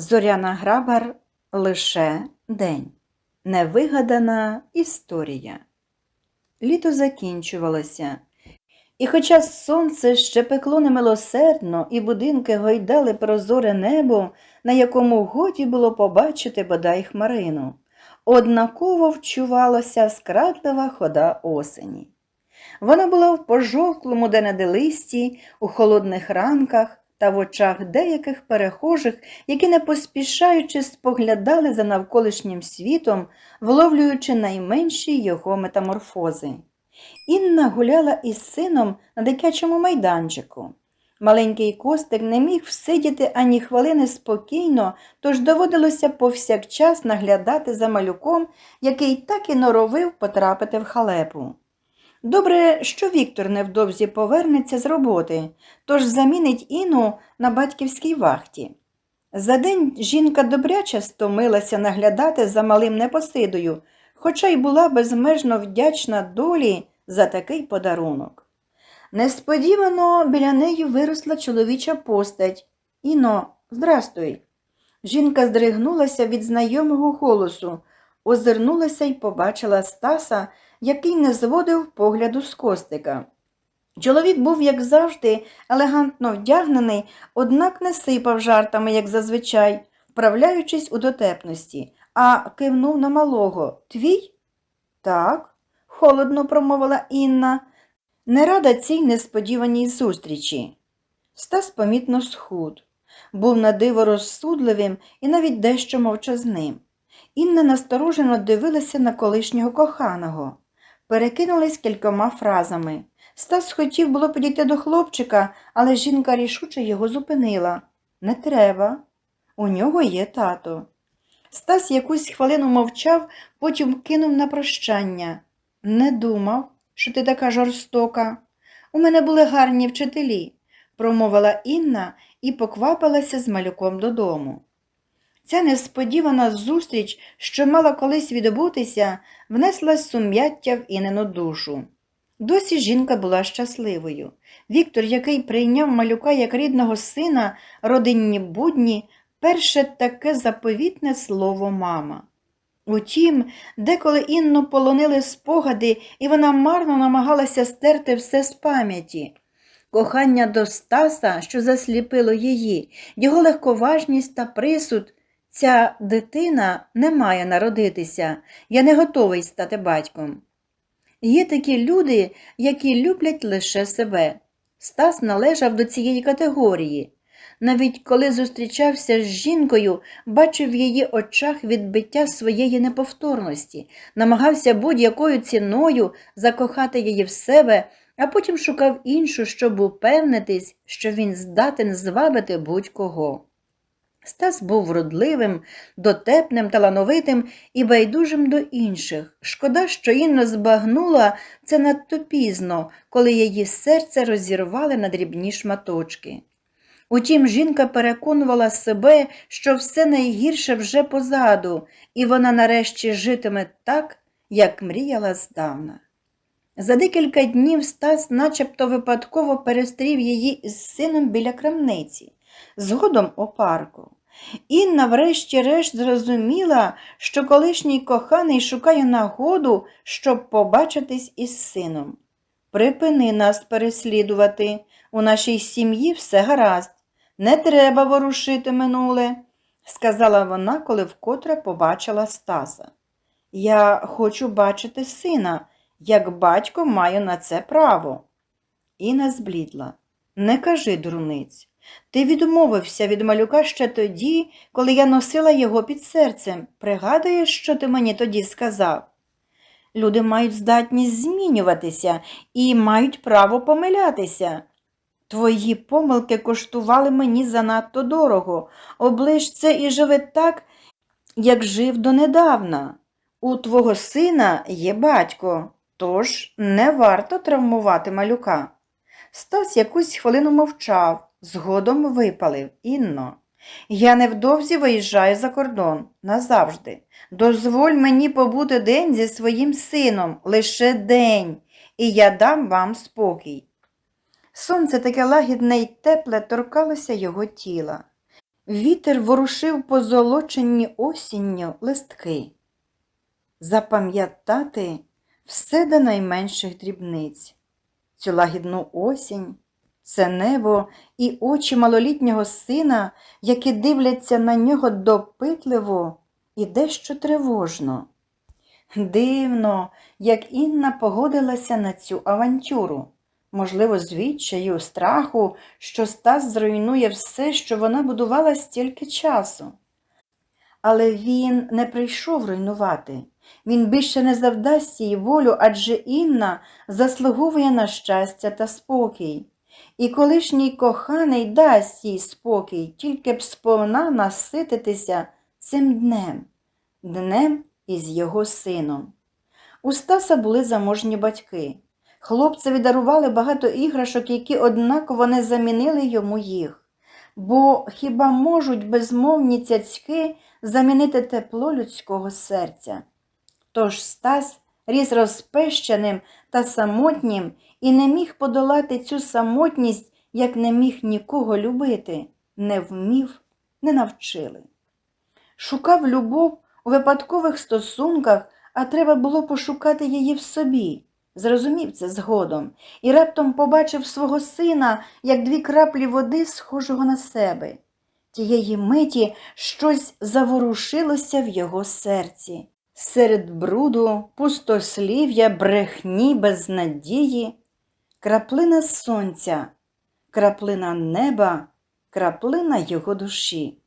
Зоряна Грабар лише день. Невигадана історія. Літо закінчувалося. І хоча сонце ще пекло немилосердно, і будинки гойдали прозоре небо, на якому годі було побачити бодай хмарину, однаково вчувалася скратлива хода осені. Вона була в пожовклому де листі, у холодних ранках та в очах деяких перехожих, які не поспішаючи споглядали за навколишнім світом, вловлюючи найменші його метаморфози. Інна гуляла із сином на дитячому майданчику. Маленький костик не міг всидіти ані хвилини спокійно, тож доводилося повсякчас наглядати за малюком, який так і норовив потрапити в халепу. Добре, що Віктор невдовзі повернеться з роботи, тож замінить Іну на батьківській вахті. За день жінка добряче стомилася наглядати за малим непосидою, хоча й була безмежно вдячна долі за такий подарунок. Несподівано біля неї виросла чоловіча постать. Іно, здрастуй. Жінка здригнулася від знайомого голосу, озирнулася й побачила Стаса, який не зводив погляду з костика. Чоловік був, як завжди, елегантно вдягнений, однак не сипав жартами, як зазвичай, вправляючись у дотепності, а кивнув на малого. Твій? Так, холодно промовила Інна, не рада цій несподіваній зустрічі. Стас помітно схуд, був на диво розсудливим і навіть дещо мовчазним. Інна насторожено дивилася на колишнього коханого, перекинулись кількома фразами. Стас хотів було підійти до хлопчика, але жінка рішуче його зупинила. Не треба, у нього є тато. Стас якусь хвилину мовчав, потім кинув на прощання. Не думав, що ти така жорстока. У мене були гарні вчителі, промовила Інна і поквапилася з малюком додому. Ця несподівана зустріч, що мала колись відбутися, внесла сум'яття в Інину душу. Досі жінка була щасливою. Віктор, який прийняв малюка як рідного сина, родинні будні, перше таке заповітне слово мама. Утім, деколи Інну полонили спогади, і вона марно намагалася стерти все з пам'яті. Кохання до Стаса, що засліпило її, його легковажність та присуд. Ця дитина не має народитися, я не готовий стати батьком. Є такі люди, які люблять лише себе. Стас належав до цієї категорії. Навіть коли зустрічався з жінкою, бачив в її очах відбиття своєї неповторності, намагався будь-якою ціною закохати її в себе, а потім шукав іншу, щоб упевнитись, що він здатен звабити будь-кого. Стас був вродливим, дотепним, талановитим і байдужим до інших. Шкода, що Інна збагнула це надто пізно, коли її серце розірвали на дрібні шматочки. Утім, жінка переконувала себе, що все найгірше вже позаду, і вона нарешті житиме так, як мріяла здавна. За декілька днів Стас начебто випадково перестрів її із сином біля крамниці, згодом у парку. Інна врешті-решт зрозуміла, що колишній коханий шукає нагоду, щоб побачитись із сином. Припини нас переслідувати. У нашій сім'ї все гаразд. Не треба ворушити минуле, сказала вона, коли вкотре побачила Стаса. Я хочу бачити сина, як батько маю на це право. Інна зблідла. Не кажи, дурниць. Ти відмовився від малюка ще тоді, коли я носила його під серцем. Пригадуєш, що ти мені тоді сказав? Люди мають здатність змінюватися і мають право помилятися. Твої помилки коштували мені занадто дорого. Оближ це і живи так, як жив донедавна. У твого сина є батько, тож не варто травмувати малюка. Стас якусь хвилину мовчав. Згодом випалив Інно. Я невдовзі виїжджаю за кордон назавжди. Дозволь мені побути день зі своїм сином, лише день, і я дам вам спокій. Сонце таке лагідне й тепле торкалося його тіла. Вітер ворушив позолочені осінню листки. Запам'ятати все до найменших дрібниць, цю лагідну осінь, це небо і очі малолітнього сина, які дивляться на нього допитливо і дещо тривожно. Дивно, як Інна погодилася на цю авантюру, можливо, з відчаю, страху, що Стас зруйнує все, що вона будувала стільки часу. Але він не прийшов руйнувати. Він більше не завдасть їй волю, адже Інна заслуговує на щастя та спокій. І колишній коханий дасть їй спокій, тільки б сповна насититися цим днем, днем із його сином. У Стаса були заможні батьки. Хлопцеві дарували багато іграшок, які однаково не замінили йому їх. Бо хіба можуть безмовні цяцьки замінити тепло людського серця? Тож Стас ріс розпещеним та самотнім і не міг подолати цю самотність, як не міг нікого любити, не вмів, не навчили. Шукав любов у випадкових стосунках, а треба було пошукати її в собі. Зрозумів це згодом і раптом побачив свого сина, як дві краплі води, схожого на себе. Тієї миті щось заворушилося в його серці. Серед бруду, пустослів'я, брехні, безнадії, краплина сонця, краплина неба, краплина його душі.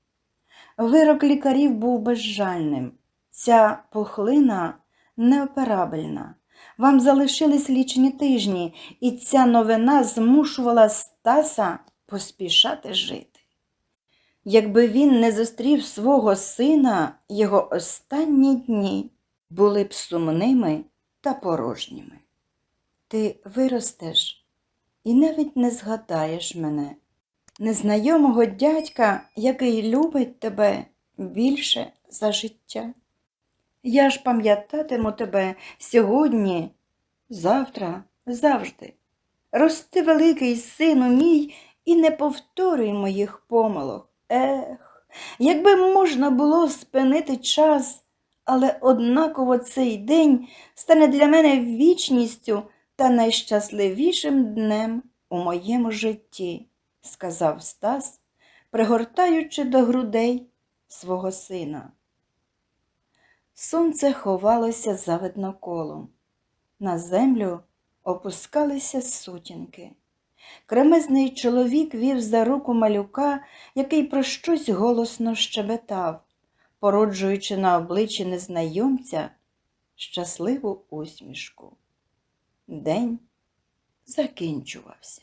Вирок лікарів був безжальним. Ця пухлина неоперабельна. Вам залишились лічені тижні, і ця новина змушувала Стаса поспішати жити. Якби він не зустрів свого сина, його останні дні були б сумними та порожніми. Ти виростеш і навіть не згадаєш мене, незнайомого дядька, який любить тебе більше за життя. Я ж пам'ятатиму тебе сьогодні, завтра, завжди. Рости великий сину мій і не повторюй моїх помилок. Ех, якби можна було спинити час, але однаково цей день стане для мене вічністю та найщасливішим днем у моєму житті, сказав Стас, пригортаючи до грудей свого сина. Сонце ховалося за видноколом. На землю опускалися сутінки. Кремезний чоловік вів за руку малюка, який про щось голосно щебетав, породжуючи на обличчі незнайомця щасливу усмішку. День закінчувався.